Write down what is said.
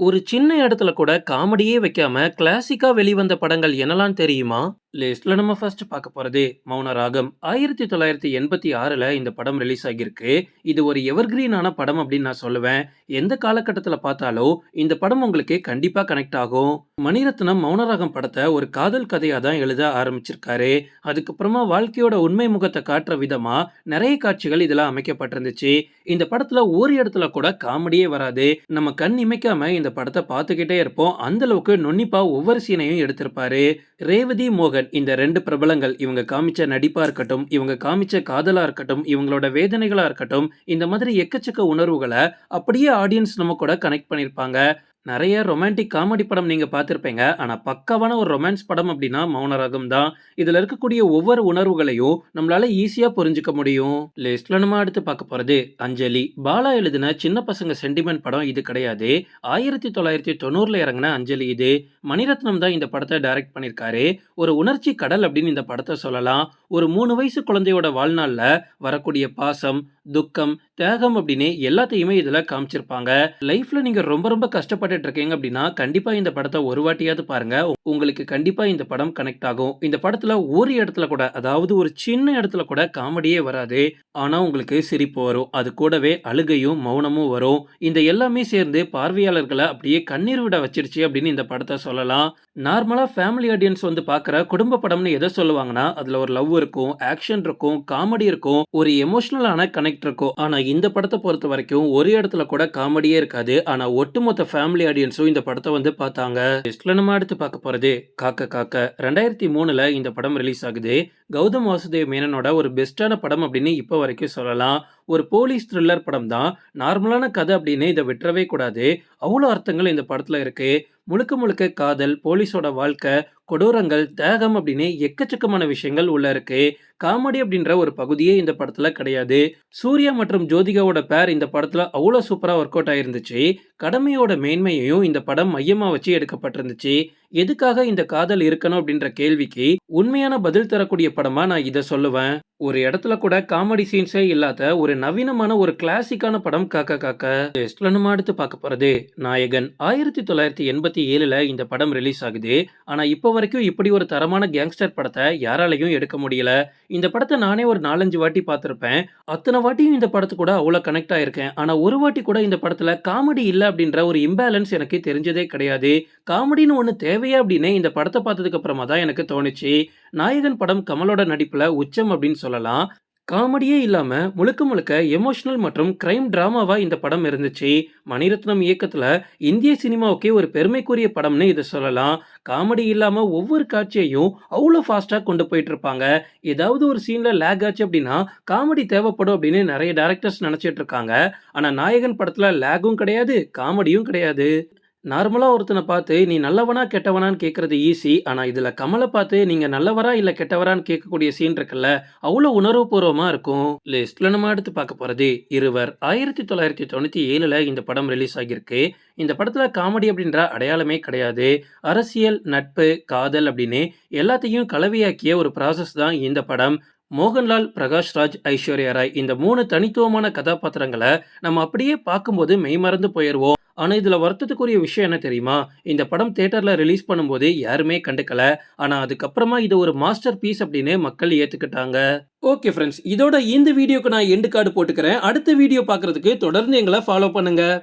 ஒரு சின்ன இடத்துல கூட காமெடியே வைக்காம கிளாசிக்கா வெளிவந்த படங்கள் என்னலாம் தெரியுமா? லிஸ்ட்ல நம்ம ஃபர்ஸ்ட் பார்க்க போறது மௌன ராகம். 1986ல இந்த படம் ரிலீஸ் ஆகியிருக்கு. இது ஒரு எவர்கிரீனான படம் அப்படின்னு நான் சொல்லுவேன். எந்த காலகட்டத்தில் பார்த்தாலும் இந்த படம் உங்களுக்கு கண்டிப்பா கனெக்ட் ஆகும். மணிரத்னம் மௌனராகம் படத்தை ஒரு காதல் கதையா தான் எழுத ஆரம்பிச்சிருக்காரு. அதுக்கப்புறமா வாழ்க்கையோட உண்மை முகத்தை காட்டுற விதமா நிறைய காட்சிகள் இதெல்லாம் அமைக்கப்பட்டிருந்துச்சு. இந்த படத்துல ஒரு இடத்துல கூட காமெடியே வராது. நம்ம கண் இமைக்காம இந்த படத்தை பார்த்துக்கிட்டே இருப்போம். அந்த அளவுக்கு நுண்ணிப்பா ஒவ்வொரு சீனையும் எடுத்திருப்பாரு. ரேவதி, மோகன் இந்த ரெண்டு பிரபலங்கள் இவங்க காமிச்ச நடிப்பா இருக்கட்டும், இவங்க காமிச்ச காதலா இருக்கட்டும், இவங்களோட வேதனைகளா இருக்கட்டும், இந்த மாதிரி எக்கச்சக்க உணர்வுகளை அப்படியே ஆடியன்ஸ் நம்ம கூட கனெக்ட் பண்ணியிருப்பாங்க. நிறைய ரொமான்டிக் காமெடி படம் நீங்கள் பார்த்துருப்பீங்க ஆனால் பக்காவான ஒரு ரொமான்ஸ் படம் அப்படின்னா மௌனராகம் தான். இதில் இருக்கக்கூடிய ஒவ்வொரு உணர்வுகளையும் நம்மளால ஈஸியாக புரிஞ்சுக்க முடியும். லிஸ்ட்ல நம்ம அடுத்து பார்க்க போகிறது அஞ்சலி. பாலா எழுதின சின்ன பசங்க சென்டிமெண்ட் படம் இது கிடையாது. 1990ல இறங்குன அஞ்சலி இது. மணிரத்னம் தான் இந்த படத்தை டைரக்ட் பண்ணியிருக்காரு. ஒரு உணர்ச்சி கடல் அப்படின்னு இந்த படத்தை சொல்லலாம். ஒரு மூணு வயசு குழந்தையோட வாழ்நாளில் வரக்கூடிய பாசம், துக்கம், தியாகம் அப்படின்னு எல்லாத்தையுமே இதில் காமிச்சிருப்பாங்க. லைஃப்பில் நீங்கள் ரொம்ப ரொம்ப கஷ்டப்பட்டு கஷ்டப்பட்டுட்டு இருக்கீங்க அப்படின்னா கண்டிப்பா இந்த படத்தை ஒரு வாட்டியாவது பாருங்க. உங்களுக்கு கண்டிப்பா இந்த படம் கனெக்ட் ஆகும். இந்த படத்துல ஒரு இடத்துல கூட அதாவது ஒரு சின்ன இடத்துல கூட காமெடியே வராது. ஆனா உங்களுக்கு சிரிப்பு வரும். அது கூடவே அழுகையும், மௌனமும் வரும். இந்த எல்லாமே சேர்ந்து பார்வையாளர்களை அப்படியே கண்ணீர் விட வச்சிருச்சு அப்படின்னு இந்த படத்தை சொல்லலாம். நார்மலா ஃபேமிலி ஆடியன்ஸ் வந்து பாக்குற குடும்ப படம்னு எதை சொல்லுவாங்கன்னா, அதுல ஒரு லவ் இருக்கும், ஆக்ஷன் இருக்கும், காமெடி இருக்கும், ஒரு எமோஷனலான கனெக்ட் இருக்கும். ஆனா இந்த படத்தை பொறுத்த வரைக்கும் ஒரு இடத்துல கூட காமெடியே இருக்காது. ஆனா ஒட்டுமொத்த ஃபேமிலி ஆடியன்ஸும் இந்த படத்தை வந்து பார்த்தாங்க. லிஸ்ட்ல நம்ம அடுத்து பார்க்க போறது காக்க காக்க. 2003ல இந்த படம் ரிலீஸ் ஆகுது. கௌதம் வாசுதேவ் மேனனோட ஒரு பெஸ்ட்டான படம் அப்படின்னு இப்போ வரைக்கும் சொல்லலாம். ஒரு போலீஸ் த்ரில்லர் படம் தான். நார்மலான கதை அப்படின்னு இதை விட்டுறவே கூடாது. அவ்வளோ அர்த்தங்கள் இந்த படத்தில் இருக்குது முழுக்க முழுக்க காதல், போலீஸோட வாழ்க்கை, கொடூரங்கள், தியாகம் அப்படின்னு எக்கச்சக்கமான விஷயங்கள் உள்ள இருக்கு. காமெடி அப்படின்ற ஒரு பகுதியே இந்த படத்துல கிடையாது. சூர்யா மற்றும் ஜோதிகாவோட பேர் இந்த படத்துல அவ்வளோ சூப்பராக ஒர்க் அவுட் ஆயிருந்துச்சு. கடமையோட மேன்மையையும் இந்த படம் மையமாக வச்சு எடுக்கப்பட்டிருந்துச்சு. எதுக்காக இந்த காதல் இருக்கணும் அப்படின்ற கேள்விக்கு உண்மையான பதில் தரக்கூடிய படமா நான் இத சொல்லுவேன். ஒரு இடத்துல கூட காமெடி சீன்ஸே இல்லாத ஒரு நவீனமான ஒரு கிளாசிக்கான படம் காக்க காக்க. லிஸ்ட்ல நம்ம அடுத்து பார்க்க போறது நாயகன். 1987ல இந்த படம் ரிலீஸ் ஆகுது. ஆனா இப்போ வரைக்கும் இப்படி ஒரு தரமான கேங்ஸ்டர் படத்தை யாராலையும் எடுக்க முடியல. இந்த படத்தை நானே ஒரு 4, 5 வாட்டி பார்த்துருப்பேன் அத்தனை வாட்டியும் இந்த படத்து கூட அவ்வளோ கனெக்ட் ஆயிருக்கேன். ஆனா ஒரு வாட்டி கூட இந்த படத்துல காமெடி இல்லை அப்படின்ற ஒரு இம்பேலன்ஸ் எனக்கு தெரிஞ்சதே கிடையாது. காமெடின்னு ஒன்று தேவையா அப்படின்னு இந்த படத்தை பார்த்ததுக்கு அப்புறமா தான் எனக்கு தோணுச்சு. நாயகன் படம் கமலோட நடிப்பில் உச்சம் அப்படின்னு சொல்லலாம். காமெடியே இல்லாமல் முழுக்க முழுக்க எமோஷனல் மற்றும் கிரைம் ட்ராமாவாக இந்த படம் இருந்துச்சு. மணிரத்னம் இயக்கத்தில் இந்திய சினிமாவுக்கே ஒரு பெருமைக்குரிய படம்னு இதை சொல்லலாம். காமெடி இல்லாமல் ஒவ்வொரு காட்சியையும் அவ்வளோ ஃபாஸ்ட்டாக கொண்டு போயிட்டு இருப்பாங்க. ஏதாவது ஒரு சீனில் லேக் ஆச்சு அப்படின்னா காமெடி தேவைப்படும் அப்படின்னு நிறைய டேரக்டர்ஸ் நெனச்சிட்டு இருக்காங்க. நாயகன் படத்தில் லேக்கும் கிடையாது, காமெடியும் கிடையாது. நார்மலாக ஒருத்தனை பார்த்து நீ நல்லவனா கெட்டவனான்னு கேட்குறது ஈஸி. ஆனால் இதில் கமலை பார்த்து நீங்கள் நல்லவரா இல்லை கெட்டவரான்னு கேட்கக்கூடிய சீன் இருக்குல்ல, அவ்வளோ உணர்வுபூர்வமாக இருக்கும். லிஸ்ட்ல நம்ம எடுத்து பார்க்க போகிறது இருவர். 1997ல இந்த படம் ரிலீஸ் ஆகியிருக்கு. இந்த படத்தில் காமெடி அப்படின்ற அடையாளமே கிடையாது. அரசியல், நட்பு, காதல் அப்படின்னு எல்லாத்தையும் கலவையாக்கிய ஒரு ப்ராசஸ் தான் இந்த படம். மோகன்லால், பிரகாஷ்ராஜ், ஐஸ்வர்யா ராய் இந்த மூணு தனித்துவமான கதாபாத்திரங்களை நம்ம அப்படியே பார்க்கும்போது மெய்மறந்து போயிடுவோம் ஆனால் இதில் வருத்தத்துக்குரிய விஷயம் என்ன தெரியுமா? இந்த படம் தேட்டரில் ரிலீஸ் பண்ணும்போது யாருமே கண்டுக்கல. ஆனால் அதுக்கப்புறமா இது ஒரு மாஸ்டர் பீஸ் அப்படின்னு மக்கள் ஏற்றுக்கிட்டாங்க ஓகே ஃப்ரெண்ட்ஸ் இதோட இந்த வீடியோக்கு நான் எண்டு கார்டு போட்டுக்கிறேன். அடுத்த வீடியோ பார்க்கறதுக்கு தொடர்ந்து எங்களை ஃபாலோ பண்ணுங்கள்